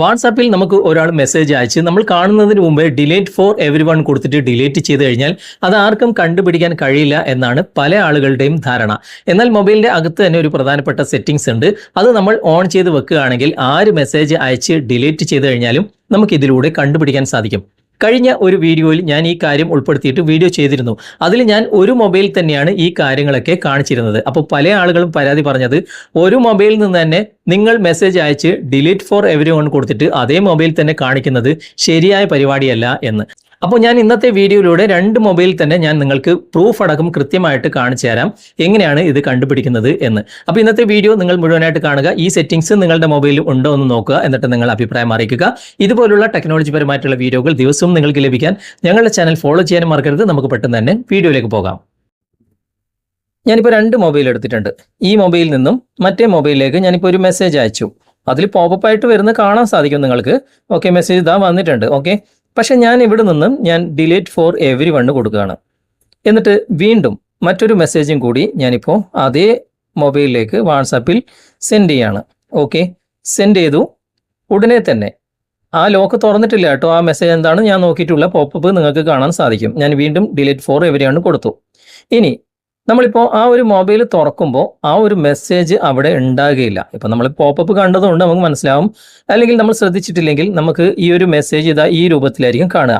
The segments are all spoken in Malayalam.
വാട്സാപ്പിൽ നമുക്ക് ഒരാൾ മെസ്സേജ് അയച്ച് നമ്മൾ കാണുന്നതിന് മുമ്പേ ഡിലേറ്റ് ഫോർ എവരി വൺ കൊടുത്തിട്ട് ഡിലേറ്റ് ചെയ്ത് കഴിഞ്ഞാൽ അത് ആർക്കും കണ്ടുപിടിക്കാൻ കഴിയില്ല എന്നാണ് പല ആളുകളുടെയും ധാരണ. എന്നാൽ മൊബൈലിന്റെ അകത്ത് തന്നെ ഒരു പ്രധാനപ്പെട്ട സെറ്റിംഗ്സ് ഉണ്ട്. അത് നമ്മൾ ഓൺ ചെയ്ത് വെക്കുകയാണെങ്കിൽ ആര് മെസ്സേജ് അയച്ച് ഡിലേറ്റ് ചെയ്ത് കഴിഞ്ഞാലും നമുക്ക് ഇതിലൂടെ കണ്ടുപിടിക്കാൻ സാധിക്കും. കഴിഞ്ഞ ഒരു വീഡിയോയിൽ ഞാൻ ഈ കാര്യം ഉൾപ്പെടുത്തിയിട്ട് വീഡിയോ ചെയ്തിരുന്നു. അതിൽ ഞാൻ ഒരു മൊബൈൽ തന്നെയാണ് ഈ കാര്യങ്ങളൊക്കെ കാണിച്ചിരുന്നത്. അപ്പോൾ പല ആളുകളും പരാതി പറഞ്ഞത് ഒരു മൊബൈലിൽ നിന്ന് തന്നെ നിങ്ങൾ മെസ്സേജ് അയച്ച് ഡിലീറ്റ് ഫോർ എവരി കൊടുത്തിട്ട് അതേ മൊബൈൽ തന്നെ കാണിക്കുന്നത് ശരിയായ പരിപാടിയല്ല എന്ന്. അപ്പോൾ ഞാൻ ഇന്നത്തെ വീഡിയോയിലൂടെ രണ്ട് മൊബൈൽ തന്നെ ഞാൻ നിങ്ങൾക്ക് പ്രൂഫ് അടക്കം കൃത്യമായിട്ട് കാണിച്ചു തരാം. എങ്ങനെയാണ് ഇത് കണ്ടുപിടിക്കുന്നത് എന്ന്. അപ്പോൾ ഇന്നത്തെ വീഡിയോ നിങ്ങൾ മുഴുവനായിട്ട് കാണുക. ഈ സെറ്റിംഗ്സ് നിങ്ങളുടെ മൊബൈലിൽ ഉണ്ടോ എന്ന് നോക്കുക. എന്നിട്ട് നിങ്ങൾ അഭിപ്രായം അറിയിക്കുക. ഇതുപോലുള്ള ടെക്നോളജി പരമായിട്ടുള്ള വീഡിയോകൾ ദിവസവും നിങ്ങൾക്ക് ലഭിക്കാൻ ഞങ്ങളുടെ ചാനൽ ഫോളോ ചെയ്യാനും മറക്കരുത്. നമുക്ക് പെട്ടെന്ന് തന്നെ വീഡിയോയിലേക്ക് പോകാം. ഞാനിപ്പോൾ രണ്ട് മൊബൈൽ എടുത്തിട്ടുണ്ട്. ഈ മൊബൈലിൽ നിന്നും മറ്റേ മൊബൈലിലേക്ക് ഞാനിപ്പോൾ ഒരു മെസ്സേജ് അയച്ചു. അതിൽ പോപ്പപ്പ് ആയിട്ട് വരുന്ന കാണാൻ സാധിക്കും നിങ്ങൾക്ക്. ഓക്കെ മെസ്സേജ് ഇതാ വന്നിട്ടുണ്ട്. ഓക്കെ പക്ഷെ ഞാൻ ഇവിടെ നിന്നും ഞാൻ ഡിലീറ്റ് ഫോർ എവരി വണ്ണ് കൊടുക്കുകയാണ്. എന്നിട്ട് വീണ്ടും മറ്റൊരു മെസ്സേജും കൂടി ഞാനിപ്പോൾ അതേ മൊബൈലിലേക്ക് വാട്സാപ്പിൽ സെൻഡ് ചെയ്യാണ്. ഓക്കെ സെൻഡ് ചെയ്തു. ഉടനെ തന്നെ ആ ലോക്ക് തുറന്നിട്ടില്ല കേട്ടോ. ആ മെസ്സേജ് എന്താണ്? ഞാൻ നോക്കിയിട്ടുള്ള പോപ്പപ്പ് നിങ്ങൾക്ക് കാണാൻ സാധിക്കും. ഞാൻ വീണ്ടും ഡിലീറ്റ് ഫോർ എവരിയാണ് കൊടുത്തു. ഇനി നമ്മളിപ്പോൾ ആ ഒരു മൊബൈൽ തുറക്കുമ്പോൾ ആ ഒരു മെസ്സേജ് അവിടെ ഉണ്ടാകുകയില്ല ഇപ്പം നമ്മൾ പോപ്പപ്പ് കണ്ടതുകൊണ്ട് നമുക്ക് മനസ്സിലാവും. അല്ലെങ്കിൽ നമ്മൾ ശ്രദ്ധിച്ചിട്ടില്ലെങ്കിൽ നമുക്ക് ഈ ഒരു മെസ്സേജ് ഇതാ ഈ രൂപത്തിലായിരിക്കും കാണുക.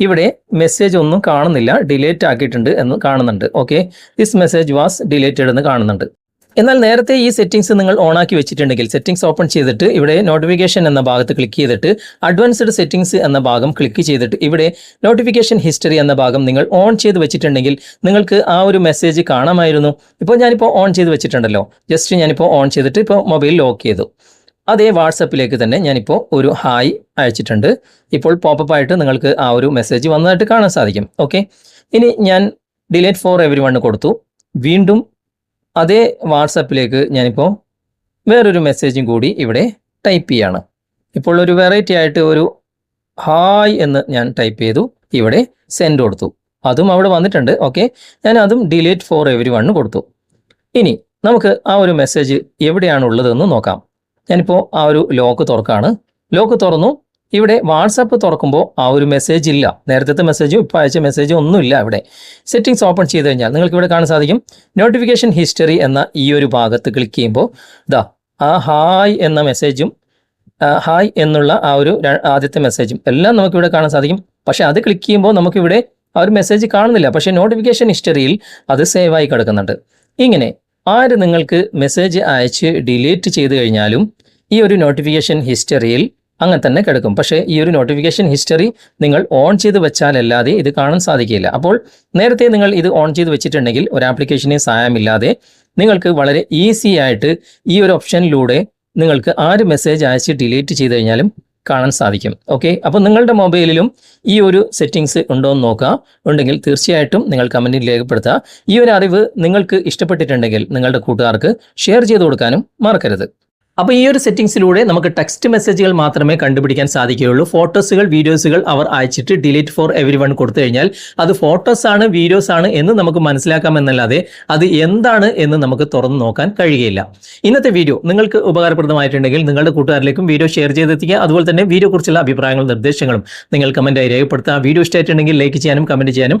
ഇവിടെ മെസ്സേജ് ഒന്നും കാണുന്നില്ല. ഡിലേറ്റ് ആക്കിയിട്ടുണ്ട് എന്ന് കാണുന്നുണ്ട്. Okay? This message was deleted എന്ന് കാണുന്നുണ്ട്. എന്നാൽ നേരത്തെ ഈ സെറ്റിംഗ്സ് നിങ്ങൾ ഓൺ ആക്കി വെച്ചിട്ടുണ്ടെങ്കിൽ സെറ്റിംഗ്സ് ഓപ്പൺ ചെയ്തിട്ട് ഇവിടെ നോട്ടിഫിക്കേഷൻ എന്ന ഭാഗത്ത് ക്ലിക്ക് ചെയ്തിട്ട് അഡ്വാൻസ്ഡ് സെറ്റിംഗ്സ് എന്ന ഭാഗം ക്ലിക്ക് ചെയ്തിട്ട് ഇവിടെ നോട്ടിഫിക്കേഷൻ ഹിസ്റ്ററി എന്ന ഭാഗം നിങ്ങൾ ഓൺ ചെയ്ത് വെച്ചിട്ടുണ്ടെങ്കിൽ നിങ്ങൾക്ക് ആ ഒരു മെസ്സേജ് കാണാമായിരുന്നു. ഇപ്പോൾ ഞാനിപ്പോൾ ഓൺ ചെയ്ത് വെച്ചിട്ടുണ്ടല്ലോ. ജസ്റ്റ് ഞാനിപ്പോൾ ഓൺ ചെയ്തിട്ട് ഇപ്പോൾ മൊബൈൽ ലോക്ക് ചെയ്തു. അതേ വാട്സപ്പിലേക്ക് തന്നെ ഞാനിപ്പോൾ ഒരു ഹായ് അയച്ചിട്ടുണ്ട്. ഇപ്പോൾ പോപ്പപ്പ് ആയിട്ട് നിങ്ങൾക്ക് ആ ഒരു മെസ്സേജ് വന്നതായിട്ട് കാണാൻ സാധിക്കും. ഓക്കെ ഇനി ഞാൻ ഡിലേറ്റ് ഫോർ എവരി കൊടുത്തു. വീണ്ടും അതേ വാട്സപ്പിലേക്ക് ഞാനിപ്പോൾ വേറൊരു മെസ്സേജും കൂടി ഇവിടെ ടൈപ്പ് ചെയ്യാണ്. ഇപ്പോൾ ഒരു വെറൈറ്റി ആയിട്ട് ഒരു ഹായ് എന്ന് ഞാൻ ടൈപ്പ് ചെയ്തു. ഇവിടെ സെൻഡ് കൊടുത്തു. അതും അവിടെ വന്നിട്ടുണ്ട്. ഓക്കെ ഞാൻ അതും ഡിലീറ്റ് ഫോർ എവരി വണ്ണ് കൊടുത്തു. ഇനി നമുക്ക് ആ ഒരു മെസ്സേജ് എവിടെയാണ് ഉള്ളതെന്ന് നോക്കാം. ഞാനിപ്പോൾ ആ ഒരു ലോക്ക് തുറക്കാണ്. ലോക്ക് തുറന്നു. ഇവിടെ വാട്സാപ്പ് തുറക്കുമ്പോൾ ആ ഒരു മെസ്സേജ് ഇല്ല. നേരത്തെ മെസ്സേജും ഇപ്പോൾ അയച്ച മെസ്സേജും ഒന്നുമില്ല ഇവിടെ. സെറ്റിംഗ്സ് ഓപ്പൺ ചെയ്ത് കഴിഞ്ഞാൽ നിങ്ങൾക്ക് ഇവിടെ കാണാൻ സാധിക്കും. നോട്ടിഫിക്കേഷൻ ഹിസ്റ്ററി എന്ന ഈ ഒരു ഭാഗത്ത് ക്ലിക്ക് ചെയ്യുമ്പോൾ ദാ ആ ഹായ് എന്ന മെസ്സേജും ഹായ് എന്നുള്ള ആ ഒരു ആദ്യത്തെ മെസ്സേജും എല്ലാം നമുക്കിവിടെ കാണാൻ സാധിക്കും. പക്ഷേ അത് ക്ലിക്ക് ചെയ്യുമ്പോൾ നമുക്കിവിടെ ആ ഒരു മെസ്സേജ് കാണുന്നില്ല. പക്ഷേ നോട്ടിഫിക്കേഷൻ ഹിസ്റ്ററിയിൽ അത് സേവായി കിടക്കുന്നുണ്ട്. ഇങ്ങനെ ആര് നിങ്ങൾക്ക് മെസ്സേജ് അയച്ച് ഡിലീറ്റ് ചെയ്ത് കഴിഞ്ഞാലും ഈ ഒരു നോട്ടിഫിക്കേഷൻ ഹിസ്റ്ററിയിൽ അങ്ങനെ തന്നെ കിടക്കും. പക്ഷേ ഈ ഒരു നോട്ടിഫിക്കേഷൻ ഹിസ്റ്ററി നിങ്ങൾ ഓൺ ചെയ്ത് വെച്ചാലല്ലാതെ ഇത് കാണാൻ സാധിക്കില്ല. അപ്പോൾ നേരത്തെ നിങ്ങൾ ഇത് ഓൺ ചെയ്ത് വെച്ചിട്ടുണ്ടെങ്കിൽ ഒരു ആപ്ലിക്കേഷനെ സഹായമില്ലാതെ നിങ്ങൾക്ക് വളരെ ഈസി ആയിട്ട് ഈ ഒരു ഓപ്ഷനിലൂടെ നിങ്ങൾക്ക് ആര് മെസ്സേജ് അയച്ച് ഡിലീറ്റ് ചെയ്ത് കഴിഞ്ഞാലും കാണാൻ സാധിക്കും. ഓക്കെ അപ്പോൾ നിങ്ങളുടെ മൊബൈലിലും ഈ ഒരു സെറ്റിങ്സ് ഉണ്ടോ എന്ന് നോക്കുക. ഉണ്ടെങ്കിൽ തീർച്ചയായിട്ടും നിങ്ങൾ കമന്റിൽ രേഖപ്പെടുത്തുക. ഈ ഒരു അറിവ് നിങ്ങൾക്ക് ഇഷ്ടപ്പെട്ടിട്ടുണ്ടെങ്കിൽ നിങ്ങളുടെ കൂട്ടുകാർക്ക് ഷെയർ ചെയ്ത് കൊടുക്കാനും മറക്കരുത്. അപ്പോൾ ഈ ഒരു സെറ്റിംഗ്സിലൂടെ നമുക്ക് ടെക്സ്റ്റ് മെസ്സേജുകൾ മാത്രമേ കണ്ടുപിടിക്കാൻ സാധിക്കുകയുള്ളൂ. ഫോട്ടോസുകൾ വീഡിയോസുകൾ അവർ അയച്ചിട്ട് ഡിലീറ്റ് ഫോർ എവരി വൺ കൊടുത്തു കഴിഞ്ഞാൽ അത് ഫോട്ടോസ് ആണ് വീഡിയോസ് ആണ് എന്ന് നമുക്ക് മനസ്സിലാക്കാമെന്നല്ലാതെ അത് എന്താണ് എന്ന് നമുക്ക് തുറന്നു നോക്കാൻ കഴിയുകയില്ല. ഇന്നത്തെ വീഡിയോ നിങ്ങൾക്ക് ഉപകാരപ്രദമായിട്ടുണ്ടെങ്കിൽ നിങ്ങളുടെ കൂട്ടുകാരിലേക്കും വീഡിയോ ഷെയർ ചെയ്തെത്തിക്കുക. അതുപോലെ തന്നെ വീഡിയോ കുറിച്ചുള്ള അഭിപ്രായങ്ങളും നിർദ്ദേശങ്ങളും നിങ്ങൾ കമന്റായി രേഖപ്പെടുത്തുക. വീഡിയോ ഇഷ്ടമായിട്ടുണ്ടെങ്കിൽ ലൈക്ക് ചെയ്യാനും കമന്റ് ചെയ്യാനും